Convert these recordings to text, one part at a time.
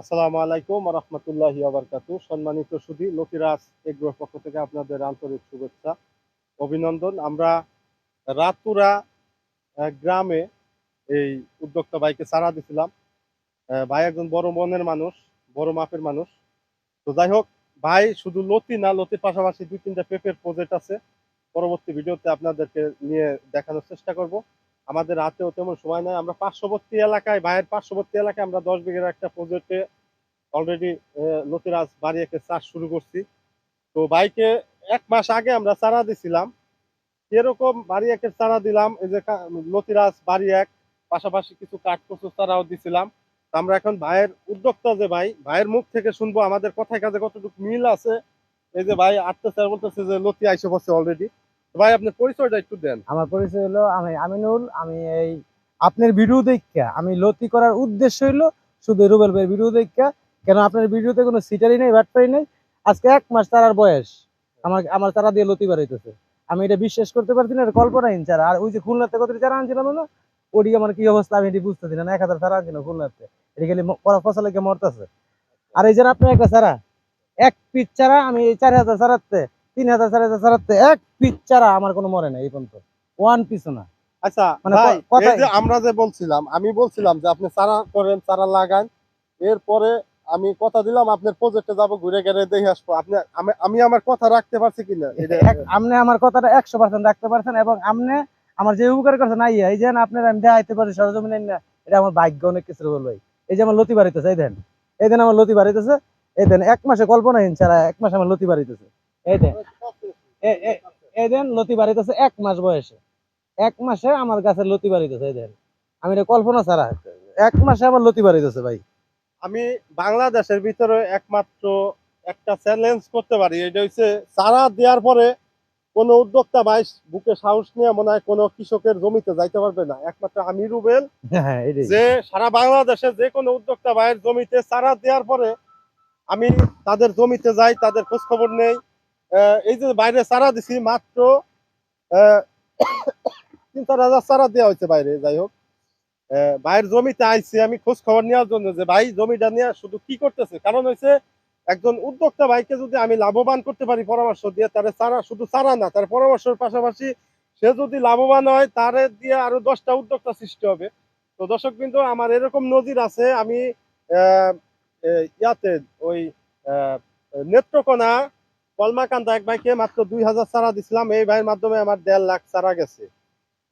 আসসালামু আলাইকুম রহমতুল্লাহ আবরকাতু সম্মানিত সুধী লকিরাজ এগ্রোর পক্ষ থেকে আপনাদের আন্তরিক শুভেচ্ছা, অভিনন্দন। আমরা রাতুরা গ্রামে এই উদ্যোক্তা ভাইকে সারা দিছিলাম। ভাই একজন বড় মনের মানুষ, বড় মাপের মানুষ। তো যাই হোক, ভাই শুধু লতি না, লতির পাশাপাশি দুই তিনটা পেপের প্রজেক্ট আছে। পরবর্তী ভিডিওতে আপনাদেরকে নিয়ে দেখানোর চেষ্টা করব। আমাদের হাতেও তেমন সময় নাই। আমরা পার্শ্ববর্তী এলাকায়, ভাইয়ের পার্শ্ববর্তী এলাকায় আমরা দশ বিঘের একটা প্রজেক্টে অলরেডি লতিরাজ বাড়িয়াকে চাষ শুরু করছি। তো বাইকে এক মাস আগে আমরা চারা দিছিলাম। এরকম বাড়িয়াকে চারা দিলাম। এই যে লতিরাজ বাড়ি এক পাশাপাশি কিছু কাঠ কচু চারাও দিছিলাম। আমরা এখন ভাইয়ের উদ্যোক্তা যে ভাই, ভাইয়ের মুখ থেকে শুনব আমাদের কথায় কাজে কতটুকু মিল আছে। এই যে ভাই আটতে স্যার বলতেছে যে লতি আইসে বসে অলরেডি ভাই, আপনার পরিচয়টা একটু দেন। আমার পরিচয় হলো আমি আমিনুল, আমি এই আপনার ভিডিও দেখা আমি লতি করার উদ্দেশ্য হইল শুধু রুবেল ভাইয়ের ভিডিও দেখা, কেন আপনার ভিডিওতে কোনো সিটারি নেই ব্যাটপারি নেই। আজকে এক মাস তারার বয়স, আমার আমার তারা দিয়ে লতি বাড়াইতেছে। আমি এটা বিশ্বাস করতে পারছি না, এটা কল্পনাহীন চারা আর ওই যে খুলনাতে কত চারা আনছিলাম না ওটি আমার কি অবস্থা আমি এটি বুঝতেছি না এক হাজার চারা আনছিলাম খুলনাতে। এটা খালি ফসলে মরতেছে। আর এই যে আপনার একটা চারা, এক পিস চারা আমি এই চার হাজার চারাতে তিন হাজার চার হাজার চারাতে এক পিস চারা আমার কোনো মরে না এই পর্যন্ত। ওয়ান পিসও না। আচ্ছা মানে ভাই আমরা যে বলছিলাম আমি বলছিলাম যে আপনি চারা করেন চারা লাগান এরপরে আমি কথা দিলাম আপনার প্রজেক্টে যাব ঘুরে গেলে দেখে আসব। আপনি আমি- আমি আমার কথা রাখতে পারছি কিনা? আপনি আমার কথাটা একশো পার্সেন্ট রাখতে পারছেন এবং আপনি আমার যে উপকার করছেন আইয়া এই যে আপনার আমি দেখাইতে পারি সরজমিন না এটা আমার ভাগ্য অনেক কিছু বলব এই যে আমার লতি বাড়িতেছে এই দেন। এই দেন আমার লতি বাড়িতেছে এই দেন এক মাসে কল্পনাহীন ছাড়া এক মাসে আমার লতি বাড়িতেছে এই দেন লতি বাড়িতেছে এক মাস বয়সে। এক মাসে আমার গাছের লতি বাড়িতেছে এই দেন। আমি এটা কল্পনা ছাড়া। এক মাসে আমার লতি বাড়িতেছে ভাই। আমি বাংলাদেশের ভিতরে একমাত্র একটা চ্যালেঞ্জ করতে পারি। এটা হচ্ছে চারা দেওয়ার পরে কোনো উদ্যোক্তা ভাই বুকে সাহস নিয়ে মনে হয় কোনো কৃষকের জমিতে যাইতে পারবে না। একমাত্র আমি রুবেল। হ্যাঁ যে সারা বাংলাদেশে যে কোনো উদ্যোক্তা ভাইয়ের জমিতে চারা দেওয়ার পরে আমি তাদের জমিতে যাই তাদের খোঁজ খবর নেই। এই যে বাইরে চারা দিছি মাত্র তিন চার হাজার চারা দেওয়া হয়েছে বাইরে যাই হোক। ভাইয়ের জমিতে আইছি আমি খোঁজ খবর নেওয়ার জন্য যে ভাই জমিটা নিয়ে শুধু কি করতেছে? কারণ হয়েছে একজন উদ্যোক্তা ভাইকে যদি আমি লাভবান করতে পারি পরামর্শ দিয়ে তার চারা শুধু চারা না তার পরামর্শের পাশাপাশি সে যদি লাভবান হয় তারে দিয়ে আরও দশটা উদ্যোক্তা সৃষ্টি হবে। তো দর্শক কিন্তু আমার এরকম নজির আছে আমি ইয়াতে ওই আহ, কলমাকান্দা এক ভাইকে মাত্র দুই হাজার চারা দিছিলাম। এই ভাইয়ের মাধ্যমে আমার দেড় লাখ চারা গেছে।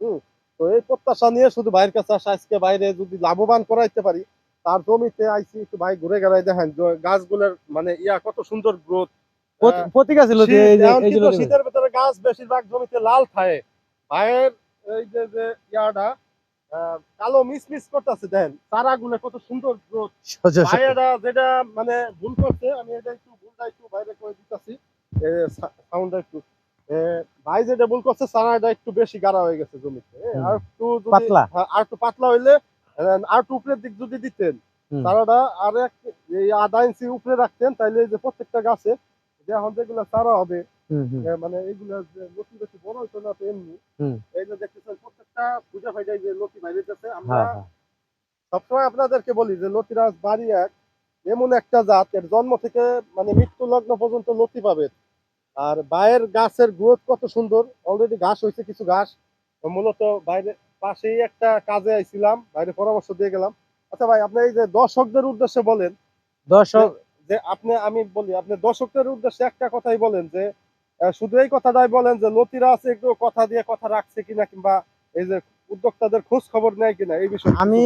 হুম তো এই প্রত্যাশা নিয়ে শুধু ভাইয়ের কাছে আসা আজকে বাইরে যদি লাভবান করাইতে পারি তার জমিতে আইছি একটু ভাই ঘুরে গেড়াই দেখেন গাছগুলোর মানে ইয়া কত সুন্দর গ্রোথ। প্রতি- প্রতি গাছে লতি এই যে এই যে লতি বাড়িতেছে। শীতের ভেতরে গাছ বেশিরভাগ জমিতে লাল থাকে। ভাইয়ের এই যে যে ইয়াটা কালো মিস মিস করতেছে দেন চারা গুলো কত সুন্দর গ্রোথ। ভাইয়েরা যেটা মানে ভুল করছে আমি এটা একটু ভুলটা একটু দিতেছি সাউন্ডটা একটু ভাই যেটা ভুল করছে একটু বেশি গাঢ় হয়ে গেছে জমিতে আর একটু পাতলা। হ্যাঁ, আর একটু পাতলা হইলে আর একটু উপরের দিক যদি দিতেন। চারাটা আর এক এই আধা ইঞ্চি উপরে রাখতেন যে প্রত্যেকটা গাছে যে এখন যেগুলো চারা হবে। মানে এইগুলা লতি বেশি বড় হইতো না তো এমনি। এই যে দেখতেছেন প্রত্যেকটা পূজা ফাইটাই যে লতি বাইরে যাচ্ছে আমরা হ্যাঁ, হ্যাঁ। সবসময় আপনাদেরকে বলি যে লতিরাজ বাড়ি এক এমন একটা জাত এর জন্ম থেকে মানে মৃত্যু লগ্ন পর্যন্ত লতি পাবে আর বাইরের গাছের গ্রোথ কত সুন্দর। অলরেডি ঘাস হয়েছে কিছু ঘাস। মূলত বাইরে পাশেই একটা কাজে আইছিলাম বাইরে পরামর্শ দিয়ে গেলাম। আচ্ছা ভাই আপনি এই যে দর্শকদের উদ্দেশ্যে বলেন দর্শক যে আপনি আমি বলি আপনি দর্শকদের উদ্দেশ্যে একটা কথাই বলেন যে শুধু এই কথাটাই বলেন যে লতিরা আছে একটু কথা দিয়ে কথা রাখছে কিনা কিংবা এই যে উদ্যোক্তাদের খোঁজ খবর নেয় কিনা এই বিষয়ে আমি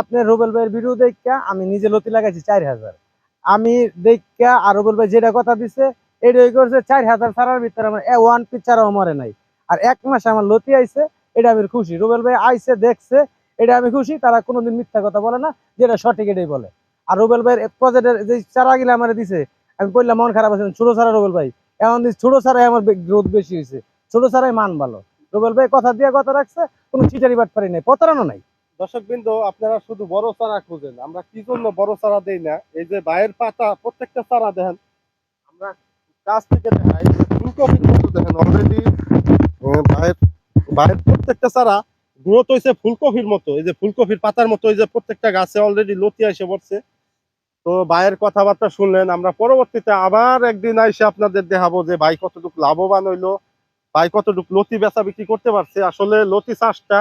আপনার রুবেল ভাইয়ের ভিডিও দেখা আমি নিজে লতি লাগাইছি চার হাজার। আমি দেখা আর রুবেল ভাই যেটা কথা দিছে এটাই করছে চার হাজার ছাড়ার ভিতরে আমার ওয়ান ছাড়াও মরে নাই। আর এক মাস আমার লতি আইছে, এটা আমি খুশি। রুবেল ভাই আইছে, দেখছে, এটা আমি খুশি, তারা কোনোদিন মিথ্যা কথা বলে না, যেটা সঠিক এটাই বলে। আর রুবেল ভাইয়ের প্রজেক্টের যে চারা আমার দিছে, আমি বললাম মন খারাপ আছে ছোট ছাড়া রুবেল ভাই। দিস ছোট ছাড়াই আমার গ্রোথ বেশি হয়েছে ছোট ছাড়াই মান ভালো। রুবেল ভাই কথা দিয়ে কথা রাখছে, কোনো চিটারি বাট পারি নাই, প্রতারণা নাই। দর্শক বিন্দু আপনারা শুধু বড় চারা খুঁজেন, আমরা কি জন্য বড় চারা দেই না? এই যে বাইরের পাতা, প্রত্যেকটা চারা দেখেন কাছ থেকে দেখাই যে ফুলকপির মতো দেখেন অলরেডি বাইরের প্রত্যেকটা চারা গ্রোথ হয়েছে ফুলকপির মতো। এই যে ফুলকপির পাতার মতো, এই যে প্রত্যেকটা গাছে অলরেডি লতি এসে পড়ছে। তো ভাইয়ের কথাবার্তা শুনলেন, আমরা পরবর্তীতে আবার একদিন আইসে আপনাদের দেখাবো যে ভাই কতটুকু লাভবান হইল, ভাই কতটুকু লতি বেচা বিক্রি করতে পারছে। আসলে লতি চাষটা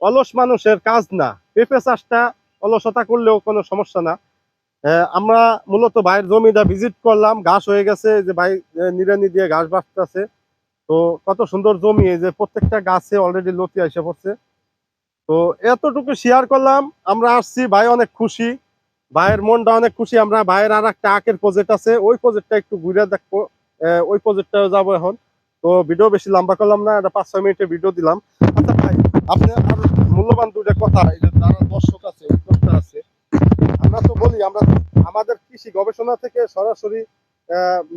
অলস মানুষের কাজ না। পেঁপে চাষটা অলসতা করলেও কোনো সমস্যা না। আমরা মূলত ভাইয়ের জমিটা ভিজিট করলাম, ঘাস হয়ে গেছে যে ভাই নিড়ানি দিয়ে ঘাস বাঁচতেছে। তো কত সুন্দর জমি, এই যে প্রত্যেকটা গাছে অলরেডি লতি এসে পড়ছে। তো এতটুকু শেয়ার করলাম, আমরা আসছি, ভাই অনেক খুশি। ভাইয়ের মনটা অনেক খুশি, আমরা ভাইয়ের আর একটা আঁকের প্রজেক্ট আছে, ওই প্রজেক্টটা একটু ঘুরে দেখব ওই প্রজেক্টটাও যাব এখন। তো ভিডিও বেশি লম্বা করলাম না, এটা পাঁচ ছয় মিনিটের ভিডিও দিলাম। আচ্ছা ভাই, আপনি আর মূল্যবান দুটা কথা কৃষি গবেষণা থেকে সরাসরি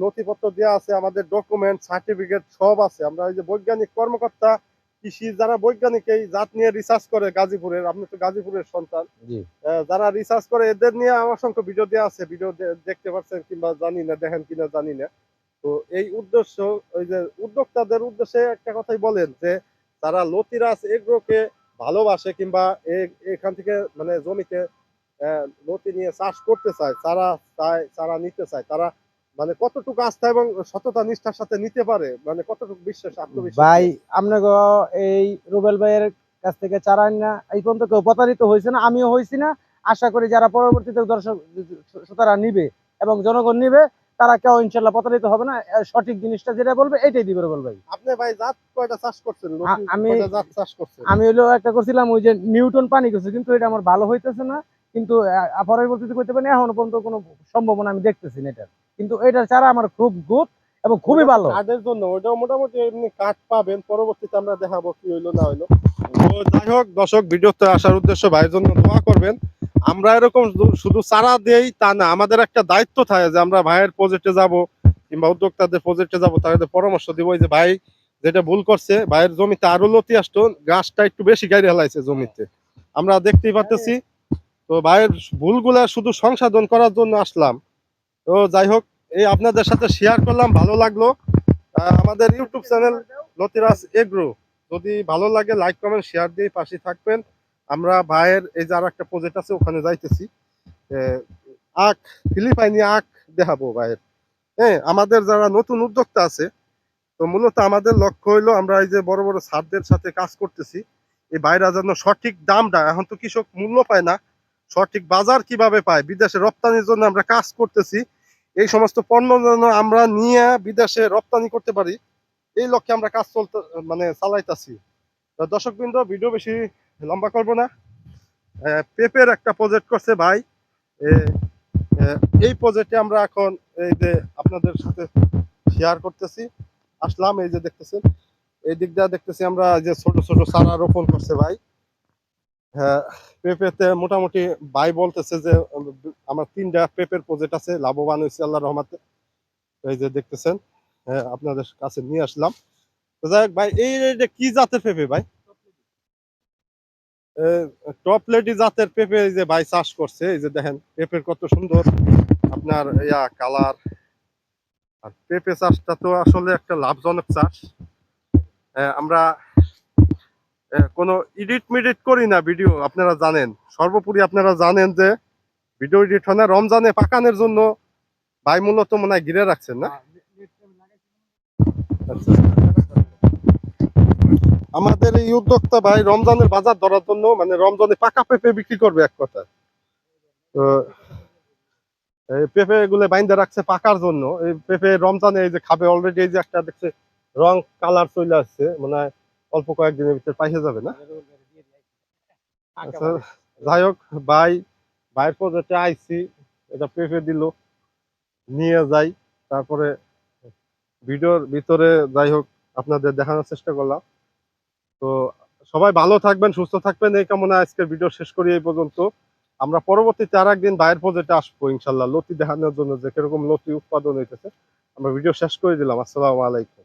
নথিপত্র দেওয়া আছে আমাদের ডকুমেন্ট সার্টিফিকেট সব আছে। আমরা এই যে বৈজ্ঞানিক কর্মকর্তা কৃষি যারা বৈজ্ঞানিক এই জাত নিয়ে রিসার্চ করে গাজীপুরের আপনি তো গাজীপুরের সন্তান। যারা রিসার্চ করে এদের নিয়ে অসংখ্য ভিডিও দেওয়া আছে। ভিডিও দেখতে পাচ্ছেন কিংবা জানি না দেখেন কিনা জানি না। তো এই উদ্দেশ্য ওই যে উদ্যোক্তাদের উদ্দেশ্যে একটা কথাই বলেন যে তারা লতিরাস এগ্রোকে ভালোবাসে কিংবা এখান থেকে মানে জমিতে লতি নিয়ে চাষ করতে চায় তারা চায় তারা নিতে চায় তারা মানে কতটুকু আস্থা এবং সততা নিষ্ঠার সাথে নিতে পারে? মানে কতটুকু বিশ্বাস আত্মবিশ্বাস? ভাই আপনাকে এই রুবেল ভাইয়ের কাছ থেকে চারা না এই পর্যন্ত কেউ প্রতারিত হয়েছে না আমিও হয়েছি না। আশা করি যারা পরবর্তীতে দর্শক শ্রোতারা নিবে এবং জনগণ নিবে তারা কেউ ইনশাল্লাহ প্রতারিত হবে না। সঠিক জিনিসটা যেটা বলবে এটাই দিবে রুবেল ভাই। আপনি ভাই জাত কয়টা চাষ করছেন? আমি- জাত চাষ করছেন? আমি হলো একটা করছিলাম ওই যে নিউটন পানি করছি কিন্তু এটা আমার ভালো হইতেছে না। কিন্তু পরবর্তীতে করতে পারি এখনও পর্যন্ত কোনো সম্ভাবনা আমি দেখতেছি না এটা। কিন্তু এটার চারা আমার খুব গুড এবং খুবই ভালো। কার্ডের জন্য, ওটাও মোটামুটি এমনি কার্ড পাবেন, পরবর্তীতে আমরা দেখাবো কি হইল না হইল। তো যাই হোক, দর্শক, ভিডিওতে আসার উদ্দেশ্য ভাইয়ের জন্য দোয়া করবেন। আমরা এরকম শুধু- চারা দেই তা না, আমাদের একটা দায়িত্ব থাকে যে আমরা ভাইয়ের প্রজেক্টে যাব, কিংবা উদ্যোক্তাদের প্রজেক্টে যাব তাদের পরামর্শ দিব। যে ভাই যেটা ভুল করছে, ভাইয়ের জমিতে আরও লতি আসতো, গাছটা একটু বেশি গাড়ি হেলাইছে জমিতে। আমরা দেখতেই পাচ্ছি তো ভাইয়ের ভুলগুলা শুধু সংশোধন করার জন্য আসলাম। তো যাই হোক, এই আপনাদের সাথে শেয়ার করলাম, ভালো লাগল। আমাদের ইউটিউব চ্যানেল লতিরাস এগ্রো। যদি ভালো লাগে লাইক কমেন্ট শেয়ার দিয়ে পাশে থাকবেন। আমরা ভাইয়ের এই যে একটা প্রজেক্ট আছে, ওখানে যাইতেছি। আখ, ফিলিপাইনি আখ দেখাবো ভাইয়ের। হ্যাঁ আমাদের যারা নতুন উদ্যোক্তা আছে, তো মূলত আমাদের লক্ষ্য হইল আমরা এই যে বড় বড় ছাদদের সাথে কাজ করতেছি। এই বাইরা যেন সঠিক দামটা, এখন তো কৃষক মূল্য পায় না সঠিক বাজার কীভাবে পায়, বিদেশে রপ্তানির জন্য আমরা কাজ করতেছি, এই সমস্ত পণ্য যেন আমরা নিয়ে বিদেশে রপ্তানি করতে পারি, এই লক্ষ্যে আমরা কাজ চলতে মানে চালাইতাছি। দর্শক বৃন্দ ভিডিও বেশি লম্বা করব না। পেপের একটা প্রজেক্ট করছে ভাই। এই প্রজেক্টে আমরা এখন এই যে আপনাদের সাথে শেয়ার করতেছি। আসলাম, এই যে দেখতেছেন। এই দিক দিয়ে দেখতেছি আমরা যে ছোট ছোট চারা রোপণ করছে ভাই। পেঁপেতে মোটামুটি ভাই বলতেছে যে, আমার তিনটা পেঁপের প্রজেক্ট আছে, লাভবান হয়েছে আল্লাহ রহমাতে। এই যে দেখতেছেন হ্যাঁ আপনাদের কাছে নিয়ে আসলাম। যাই ভাই, এই কি জাতের পেঁপে ভাই? টপ লেডি জাতের পেঁপে এই যে ভাই চাষ করছে, এই যে দেখেন, পেঁপের কত সুন্দর, আপনার ইয়া কালার আর পেঁপে চাষটা তো আসলে একটা লাভজনক চাষ। আমরা কোনো এডিট মিডিট করি না ভিডিও আপনারা জানেন। সর্বোপরি আপনারা জানেন যে ভিডিও এডিট হয় না। রমজানে পাকানের জন্য ভাই মূলত মনে হয় ঘিরে রাখছেন না? আচ্ছা। আমাদের এই উদ্যোক্তা ভাই রমজানের বাজার ধরার জন্য মানে রমজানে পাকা পেঁপে বিক্রি করবে এক কথা তো এই পেঁপে গুলো বাইন্দা রাখছে পাকার জন্য। এই পেঁপে রমজানে এই যে খাবে অলরেডি এই যে একটা দেখছে রং কালার চলে আসছে মানে হয় অল্প কয়েকদিনের ভিতরে পাইয়ে যাবে না? আচ্ছা, যাই হোক ভাই ভাইয়ের প্রজেক্টে আইছি এটা পেঁপে দিল নিয়ে যাই তারপরে ভিডিওর ভিতরে যাই হোক আপনাদের দেখানোর চেষ্টা করলাম। তো সবাই ভালো থাকবেন সুস্থ থাকবেন এই কামনা আজকের ভিডিও শেষ করি এই পর্যন্ত। আমরা পরবর্তীতে আর একদিন বাইরের প্রজেক্টে আসব ইনশাল্লাহ। লতি দেখানোর জন্য যে কীরকম লতি উৎপাদন হইতেছে আমরা ভিডিও শেষ করে দিলাম। আসসালামু আলাইকুম।